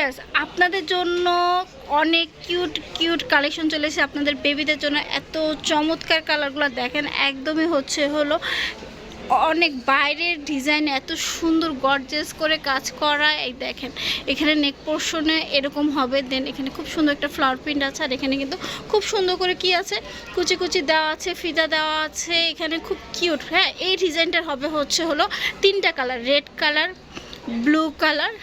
Viewers আপনাদের জন্য অনেক কিউট কিউট কালেকশন চলে এসেছে। আপনাদের বেবিদের জন্য এত চমৎকার কালারগুলো দেখেন, একদমই হচ্ছে হলো অনেক বাইরের ডিজাইন এত সুন্দর গর্জেস করে কাজ করা। এই দেখেন, এখানে নেক পোর্শনে এরকম হবে দেন এখানে খুব সুন্দর একটা ফ্লাওয়ার প্রিন্ট আছে, আর এখানে কিন্তু খুব সুন্দর করে কি আছে? কুচি কুচি দেওয়া আছে ফিদা দেওয়া আছে, এখানে খুব কিউট হ্যাঁ এই ডিজাইনটার হবে হচ্ছে হলো তিনটা colour red colour blue colour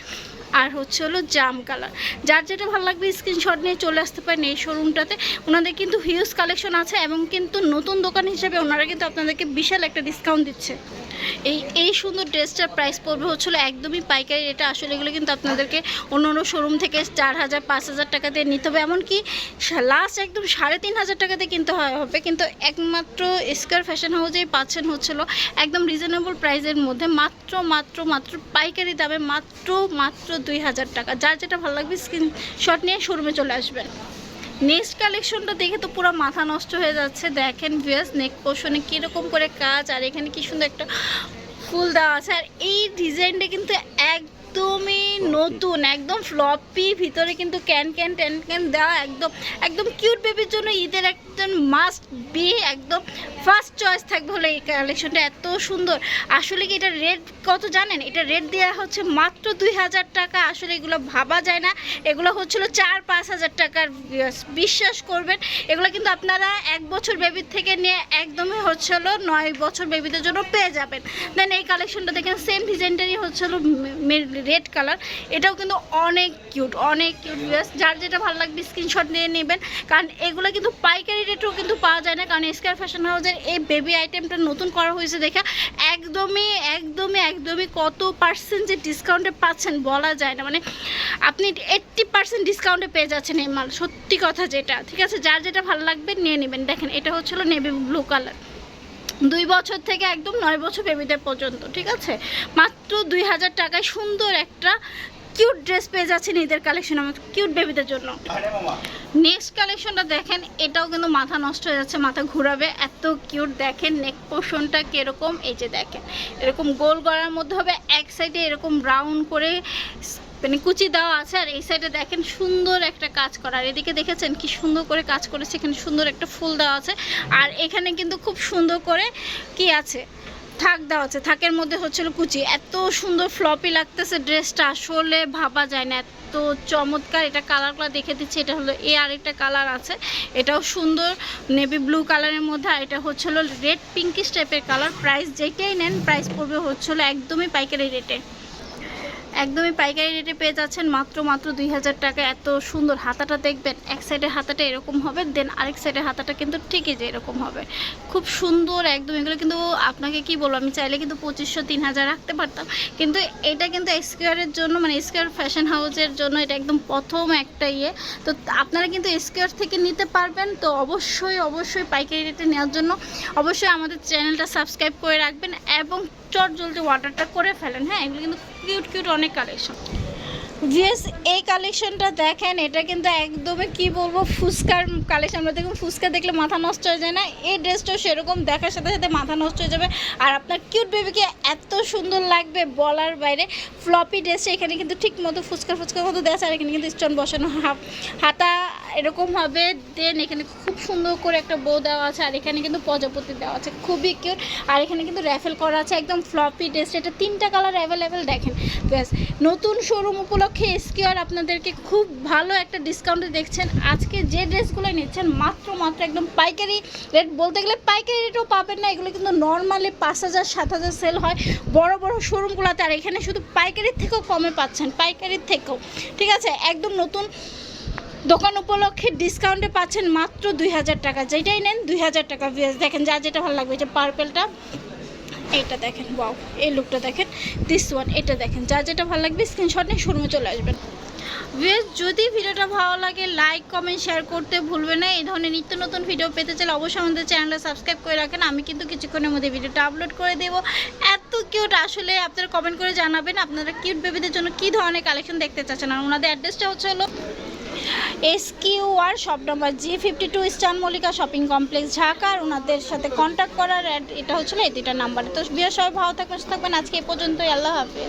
আর হচ্ছে হলো জাম কালার। যার যেটা ভালো লাগবে স্ক্রিনশট নিয়ে চলে আসতে পারেন এই শোরুমটাতে ওনাদের কিন্তু হিউজ কালেকশন আছে এবং কিন্তু নতুন দোকান হিসেবে ওনারা কিন্তু আপনাদেরকে বিশাল একটা ডিসকাউন্ট দিচ্ছে। এই এই সুন্দর ড্রেসটার প্রাইস পড়বে হচ্ছিল একদমই পাইকারি এটা আসলে এগুলো কিন্তু আপনাদেরকে অন্য অন্য শোরুম থেকে চার হাজার, পাঁচ হাজার টাকা দিয়ে নিতে হবে। এমনকি লাস্ট একদম সাড়ে তিন হাজার টাকাতে কিনতে হবে। কিন্তু একমাত্র স্কোয়ার ফ্যাশন হাউসেই পাচ্ছেন হচ্ছিল একদম রিজনেবল প্রাইসের মধ্যে। মাত্র মাত্র মাত্র পাইকারি দামে মাত্র মাত্র দুই হাজার টাকা। যার যেটা ভালো লাগবে স্ক্রিন শট নিয়ে শোরুমে চলে আসবেন নেক্সট কালেকশনটা দেখে তো পুরো মাথা নষ্ট হয়ে যাচ্ছে। দেখেন ভিউয়ার্স নেক পোশনে কীরকম করে কাজ, আর এখানে কি সুন্দর একটা ফুল দেওয়া আছে। আর এই ডিজাইনটা কিন্তু একদমই নতুন একদম ফ্লপি ভিতরে কিন্তু ক্যান ক্যান ট্যান ক্যান দেওয়া একদম একদম কিউট বেবির জন্য ঈদের একজন মাস্ট বি একদম ফার্স্ট চয়েস থাকবে হলো এই কালেকশনটা এত সুন্দর। আসলে কি এটা রেট কত জানেন? এটা রেট দেওয়া হচ্ছে মাত্র দুই হাজার টাকা আসলে এগুলো ভাবা যায় না। এগুলো হচ্ছিল চার পাঁচ হাজার টাকার বিশ্বাস করবেন। এগুলো কিন্তু আপনারা এক বছর বেবির থেকে নিয়ে একদমই হচ্ছে হলো নয় বছর বেবিদের জন্য পেয়ে যাবেন। দেন এই কালেকশনটা দেখেন সেম ডিজাইনটারই হচ্ছে হলো রেড কালার এটাও কিন্তু অনেক কিউট অনেক কিউট যার যেটা ভালো লাগবে স্ক্রিনশট নিয়ে নেবেন। কারণ এগুলো কিন্তু পাইকারি রেটেও কিন্তু পাওয়া যায় না। কারণ স্কয়ার ফ্যাশন হাউসের এই বেবি আইটেমটা নতুন করা হয়েছে দেখে একদমই একদমই একদমই কত পার্সেন্ট যে ডিসকাউন্টে পাচ্ছেন বলা যায় না। মানে আপনি এইট্টি পার্সেন্ট ডিসকাউন্টে পেয়ে যাচ্ছেন এই মাল। সত্যি কথা যেটা। ঠিক আছে? যার যেটা ভালো লাগবে নিয়ে নেবেন। দেখেন, এটা হচ্ছিল নেভি ব্লু কালার দুই বছর থেকে একদম নয় বছর বেবিদের পর্যন্ত ঠিক আছে? মাত্র দুই হাজার টাকায় সুন্দর একটা কিউট ড্রেস পেয়ে যাচ্ছেন ঈদের কালেকশন আমার কিউট বেবিদের জন্য। নেক্সট কালেকশনটা দেখেন এটাও কিন্তু মাথা নষ্ট হয়ে যাচ্ছে মাথা ঘুরাবে। এত কিউট দেখেন নেক পোর্শনটা কীরকম? এই যে দেখেন এরকম গোল গড়ার মধ্যে হবে এক সাইডে এরকম ব্রাউন করে মানে কুচি দেওয়া আছে, আর এই সাইডে দেখেন সুন্দর একটা কাজ করা। আর এদিকে দেখেছেন কি সুন্দর করে কাজ করেছে, এখানে সুন্দর একটা ফুল দেওয়া আছে। আর এখানে কিন্তু খুব সুন্দর করে কি আছে? থাক দেওয়া আছে। থাকের মধ্যে হচ্ছিল কুচি। এত সুন্দর ফ্লপি লাগতেছে ড্রেসটা, আসলে ভাবা যায় না। এত চমৎকার এটা কালারগুলো দেখে দিচ্ছি, এটা হলো এ আরেকটা কালার আছে। এটাও সুন্দর নেভি ব্লু কালারের মধ্যে, আর এটা হচ্ছিল রেড পিঙ্কিশ টাইপের কালার প্রাইস যেটাই নেন প্রাইস পড়বে হচ্ছিল একদমই পাইকারি রেটে একদমই পাইকারি রেটে পেয়ে যাচ্ছেন মাত্র মাত্র দুই হাজার টাকা। এত সুন্দর হাতাটা দেখবেন, এক সাইডের হাতাটা এরকম হবে দেন আরেক সাইডের হাতাটা কিন্তু ঠিকই যে এরকম হবে। খুব সুন্দর একদম, এগুলো কিন্তু আপনাকে কি বলব, আমি চাইলে কিন্তু পঁচিশশো, তিন হাজার রাখতে পারতাম। কিন্তু এটা কিন্তু স্কোয়ারের জন্য মানে স্কোয়ার ফ্যাশন হাউসের জন্য এটা একদম প্রথম একটা ইয়ে। তো আপনারা কিন্তু স্কোয়ার থেকে নিতে পারবেন, তো অবশ্যই অবশ্যই পাইকারি রেটে নেওয়ার জন্য অবশ্যই আমাদের চ্যানেলটা সাবস্ক্রাইব করে রাখবেন এবং চট জলদি অর্ডারটা করে ফেলেন। হ্যাঁ এগুলো কিন্তু কিউট কিউট অনেক কালেকশন ভিএস এই কালেকশনটা দেখেন, এটা কিন্তু একদমই কি বলব, ফুচকার কালেকশন আমরা দেখুন, ফুচকা দেখলে মাথা নষ্ট হয়ে যায় না, এই ড্রেসটাও সেরকম দেখার সাথে সাথে মাথা নষ্ট হয়ে যাবে। আর আপনার কিউট বেবিকে এত সুন্দর লাগবে বলার বাইরে ফ্লপি ড্রেসটা এখানে কিন্তু ঠিক মতো ফুচকা ফুচকার মতো আছে, আর এখানে কিন্তু স্টোন বসানো হাতা এরকম হবে দেন এখানে খুব সুন্দর করে একটা বউ দেওয়া আছে, আর এখানে কিন্তু প্রজাপতি দেওয়া আছে, খুবই কিউট আর এখানে কিন্তু র্যাফেল করা আছে, একদম ফ্লপি ড্রেস এটা তিনটা কালার অ্যাভেলেবেল দেখেন। ব্যাস, নতুন শোরুম উপলক্ষে এসকিউর আপনাদেরকে খুব ভালো একটা ডিসকাউন্টে দেখছেন। আজকে যে ড্রেসগুলো নিচ্ছেন, মাত্র মাত্র একদম পাইকারি রেট বলতে গেলে পাইকারি রেটও পাবেন না, এগুলো কিন্তু নর্মালি পাঁচ হাজার, সাত হাজার সেল হয় বড় বড় শোরুমগুলোতে আর এখানে শুধু পাইকারির থেকেও কমে পাচ্ছেন, পাইকারির থেকেও। ঠিক আছে, একদম নতুন দোকান উপলক্ষে ডিসকাউন্টে পাচ্ছেন মাত্র দুই হাজার টাকা। যেটাই নেন দুই হাজার টাকা ভিএস দেখেন, যা যেটা ভালো লাগবে যে পার্পেলটা এইটা দেখেন ওয়াও এই লুকটা দেখেন দিস ওয়ান এটা দেখেন, যা যেটা ভালো লাগবে স্ক্রিনশট নিয়ে শোরুমে চলে আসবেন। ভিউয়ার্স যদি ভিডিওটা ভালো লাগে লাইক কমেন্ট শেয়ার করতে ভুলবেন না। এই ধরনের নিত্য নতুন ভিডিও পেতে চাইলে অবশ্যই আমাদের চ্যানেলটা সাবস্ক্রাইব করে রাখেন। আমি কিন্তু কিছুক্ষণের মধ্যে ভিডিওটা আপলোড করে দেব। এত কিউট আসলে আপনারা কমেন্ট করে জানাবেন, আপনারা কিউট বেবিদের জন্য কী ধরনের কালেকশন দেখতে চাচ্ছেন? আর ওনাদের অ্যাড্রেসটা হচ্ছে হলো S Q R shop number G fifty two star Mallika shopping complex, Dhaka. আর ওনাদের সাথে কন্ট্যাক্ট করার এটা হচ্ছিল এই দুইটা নাম্বার তো বিয়ে সবাই ভালো থাকবেন থাকবেন। আজকে এই পর্যন্তই, আল্লাহ হাফিজ।